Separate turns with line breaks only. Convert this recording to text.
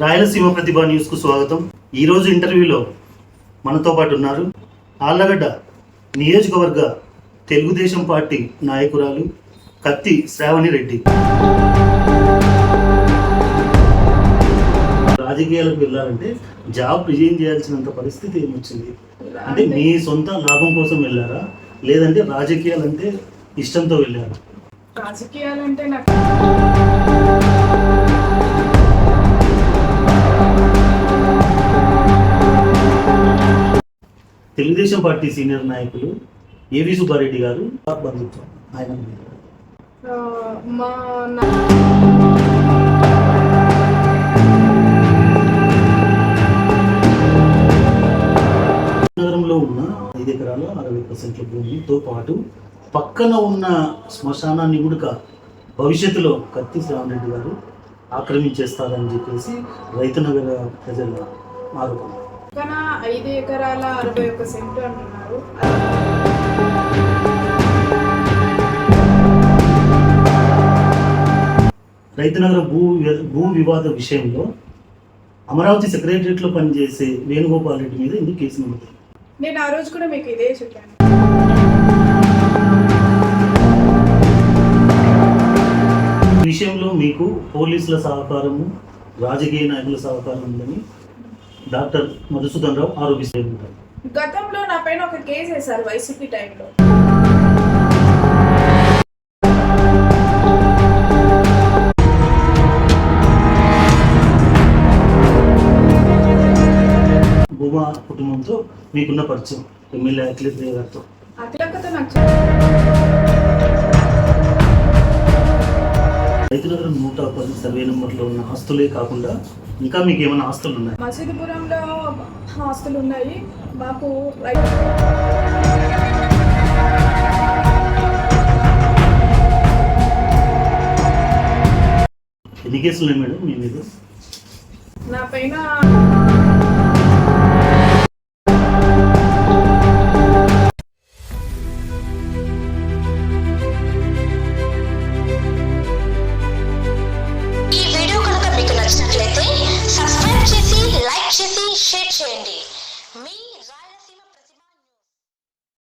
రాయలసీమ ప్రతిభ న్యూస్కు స్వాగతం. ఈరోజు ఇంటర్వ్యూలో మనతో పాటు ఉన్నారు ఆళ్ళగడ్డ నియోజకవర్గ తెలుగుదేశం పార్టీ నాయకురాలు కత్తి శ్రావణి రెడ్డి. రాజకీయాలకు వెళ్ళాలంటే జాబ్ రిజైన్ చేయాల్సినంత పరిస్థితి ఏమొచ్చింది? అంటే మీ సొంత లాభం కోసం వెళ్ళారా? లేదంటే రాజకీయాలంటే ఇష్టంతో వెళ్ళారా?
రాజకీయాలంటే నాకు
తెలుగుదేశం పార్టీ సీనియర్ నాయకులు ఏవి సుబ్బారెడ్డి గారు? బంధుత్వం ఆయన
మా
నగరంలో ఉన్న ఐదు ఎకరాల అరవై పర్సెంట్ల భూమితో పాటు పక్కన ఉన్న శ్మశానాన్ని కూడా భవిష్యత్తులో కత్తి శ్రావణ్ రెడ్డి గారు ఆక్రమించేస్తారని చెప్పేసి రైతునగర ప్రజల ఆరోపణ
పక్కన ఐదు ఎకరాల అరవై ఒక సెంటు అంటున్నారు.
రైతునగర భూ భూ వివాద విషయంలో అమరావతి సెక్రటరియట్లో పనిచేసే వేణుగోపాల్ రెడ్డి మీద ఎందుకు కేసు నమోదు?
నేను ఆ రోజు కూడా మీకు ఇదే చెప్పాను.
విషయంలో మీకు పోలీసుల సహకారము రాజకీయ నాయకుల సహకారం ఉందని డాక్టర్ మధుసూదన్ రావు ఆరోపిస్తూ ఉంటారు
గతంలో నా పైన ఒక కేసు వేశారు వైసీపీ టైంలో.
భూమా కుటుంబంతో మీకున్న పరిచయం ఎమ్మెల్యే అఖిలేష్ దేవ్ గారితో. రైతునగరం నూట పది సర్వే నెంబర్లో ఉన్న ఆస్తులే కాకుండా ఇంకా మీకు ఏమైనా ఆస్తులు ఉన్నాయి?
మసీదుపురంలో ఆస్తులు ఉన్నాయి. మాకు
ఎన్ని కేసులు ఉన్నాయి మేడం మీ మీద?
నా పైన Me?